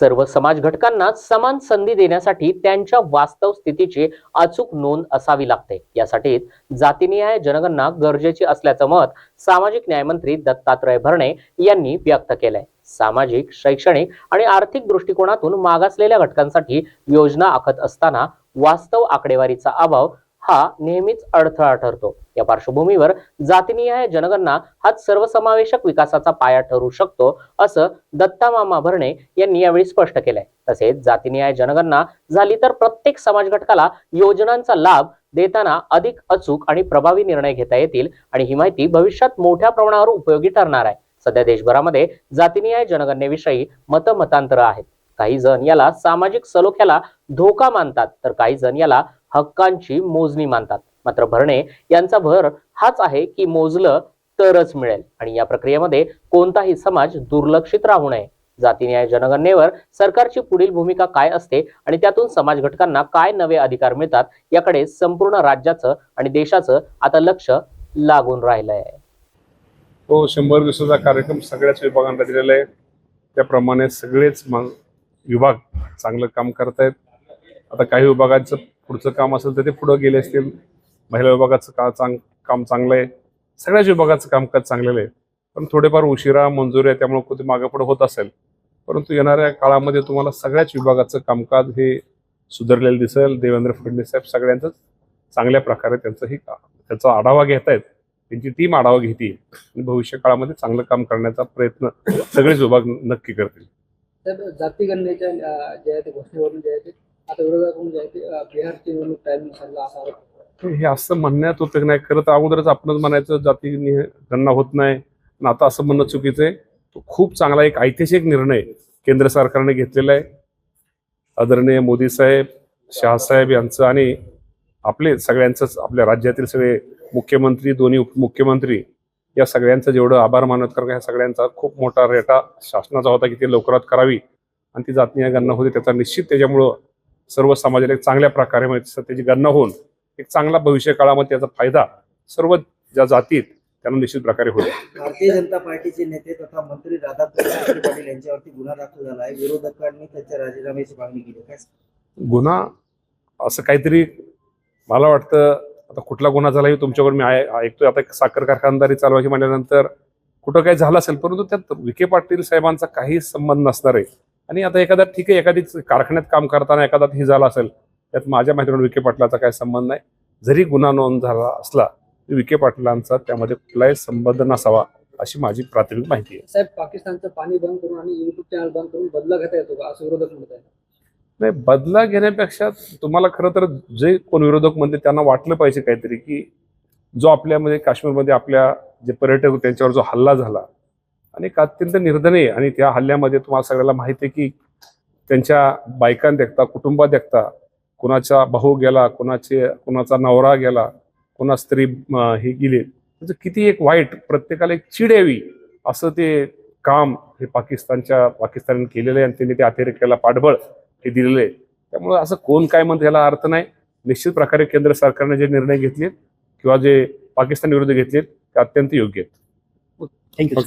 सर्व समाज घटकांना समान संधी देण्यासाठी त्यांच्या वास्तव स्थितीची अचूक नोंद असावी लागते. यासाठी जातीनिहाय जनगणना गरजेची असल्याचं मत सामाजिक न्यायमंत्री दत्तात्रय भरणे यांनी व्यक्त केलंय. सामाजिक शैक्षणिक आणि आर्थिक दृष्टिकोनातून मागासलेल्या घटकांसाठी योजना आखत असताना वास्तव आकडेवारीचा अभाव हा नेहमीच अडथळा ठरतो. या पार्श्वभूमीवर जातीनिहाय जनगणना हाच सर्वसमावेशक विकासाचा पाया ठरू शकतो असं दत्ता मामा भरणे यांनी यावेळी स्पष्ट केलंय. तसेच जातीनिहाय जनगणना झाली तर प्रत्येक समाज घटकाला योजनांचा लाभ देताना अधिक अचूक आणि प्रभावी निर्णय घेता येतील आणि ही माहिती भविष्यात मोठ्या प्रमाणावर उपयोगी ठरणार आहे. सध्या देशभरामध्ये जातीनिहाय जनगणनेविषयी मतमतांतर आहेत. काही जण याला सामाजिक सलोख्याला धोका मानतात तर काही जण याला हक्कांची मोजणी मानतात. मात्र भरणे यांचा भर हाच आहे की मोजलं तरच मिळेल. आणि या प्रक्रियेमध्ये कोणताही समाज दुर्लक्षित राहू नये. जातीन्याय जनगणनेवर सरकारची पुढील भूमिका काय असते आणि त्यातून समाज घटकांना काय नवे अधिकार मिळतात याकडे संपूर्ण राज्याचं आणि देशाचं आता लक्ष लागून राहिलंय. तो शंभर दिवसाचा कार्यक्रम सगळ्याच विभागांना दिलेला आहे. त्याप्रमाणे सगळेच विभाग चांगलं काम करत आहेत आता काही विभागाचं पुढचं काम असेल तर ते पुढं गेले असतील. महिला विभागाचं का चांग काम चांगलं आहे सगळ्याच विभागाचं कामकाज चांगलेलं आहे? पण थोडेफार उशिरा मंजुरी आहे त्यामुळे कुठे मागेपुढे होत असेल. परंतु येणाऱ्या काळामध्ये तुम्हाला सगळ्याच विभागाचं कामकाज हे सुधारलेलं दिसेल. देवेंद्र फडणवीस साहेब सगळ्यांचंच चांगल्या प्रकारे त्यांचं हे त्याचा आढावा घेत आहेत त्यांची टीम आढावा घेते आणि भविष्य काळामध्ये चांगलं काम करण्याचा प्रयत्न सगळेच विभाग नक्की करतील. जाती गणनेच्या जे आहे ते घोषणेवरून जे आहे ते आता जे आहे ते बिहारची निवडणूक टायमिंग ठरला असा आरोप. हे असं म्हणण्यात उपयोग नाही? खरं तर अगोदरच आपणच म्हणायचं जाती गणना होत नाही. ना आता असं म्हणणं चुकीचं आहे. तो खूप चांगला एक ऐतिहासिक निर्णय केंद्र सरकारने घेतलेला आहे. आदरणीय मोदी साहेब शहासाहेब यांचं आणि आपले सगळ्यांचंच आपल्या राज्यातील सगळे मुख्यमंत्री दोन्ही उपमुख्यमंत्री या सगळ्यांचं जेवढं आभार मानत कारण ह्या सगळ्यांचा खूप मोठा रेटा शासनाचा होता की ते लवकरात करावी. आणि ती जातीय गणना होती त्याचा निश्चित त्याच्यामुळं सर्व समाजाला एक चांगल्या प्रकारे म्हणजे त्याची गणना होऊन एक चांगला भविष्य काळामध्ये त्याचा फायदा सर्व ज्या जातीत त्यांना निश्चित प्रकारे होईल. भारतीय जनता पार्टीचे नेते तथा मंत्री राधाकृष्ण पाटील यांच्यावरती गुन्हा दाखल झाला आहे. विरोधकांनी त्यांच्या राजीनाम्याची मागणी केली. काय गुन्हा असं काहीतरी मला वाटतं आता कुठला गुन्हा झाला हे तुमच्याकडून मी ऐकतोय. आता एक साखर कारखानदारी चालवायची म्हणल्यानंतर कुठं काही झालं असेल परंतु त्यात विखे पाटील साहेबांचा काही संबंध नसणार आहे. आणि आता एखादा ठीक आहे एखादी कारखान्यात काम करताना एखादा हे झाला असेल त्यात माझ्या माहितीवर विखे पाटलाचा काही संबंध नाही. जरी गुन्हा नोंद झाला असला तरी विखे पाटलांचा त्यामध्ये कुठलाही संबंध नसावा अशी माझी प्राथमिक माहिती आहे. साहेब पाकिस्तानचं पाणी बंद करून आणि युट्यूब चॅनल बंद करून बदला घेता येतो का? असं विरोधक म्हणत आहे नाही बदला घेण्यापेक्षा तुम्हाला खरं तर जे कोण विरोधक म्हणते त्यांना वाटलं पाहिजे काहीतरी की जो आपल्यामध्ये काश्मीरमध्ये आपल्या जे पर्यटक त्यांच्यावर जो हल्ला झाला आणि एक अत्यंत निर्दयी आणि त्या हल्ल्यामध्ये तुम्हाला सगळ्याला माहिती आहे की त्यांच्या बायकां देखता कुटुंबात देखता कुणाचा भाऊ गेला कुणाचे कुणाचा नवरा गेला कुणा स्त्री हे गेली त्याचं किती एक वाईट प्रत्येकाला एक चिड यावी असं ते काम हे पाकिस्तानच्या पाकिस्तानने केलेलं आहे आणि त्यांनी त्या अतिरेक्याला पाठबळ हे दिलेलं आहे. त्यामुळे असं कोण काय म्हणतं याला अर्थ नाही. निश्चित प्रकारे केंद्र सरकारने जे निर्णय घेतलेत किंवा जे पाकिस्तान विरुद्ध घेतलेत ते अत्यंत योग्य आहेत. थँक्यू.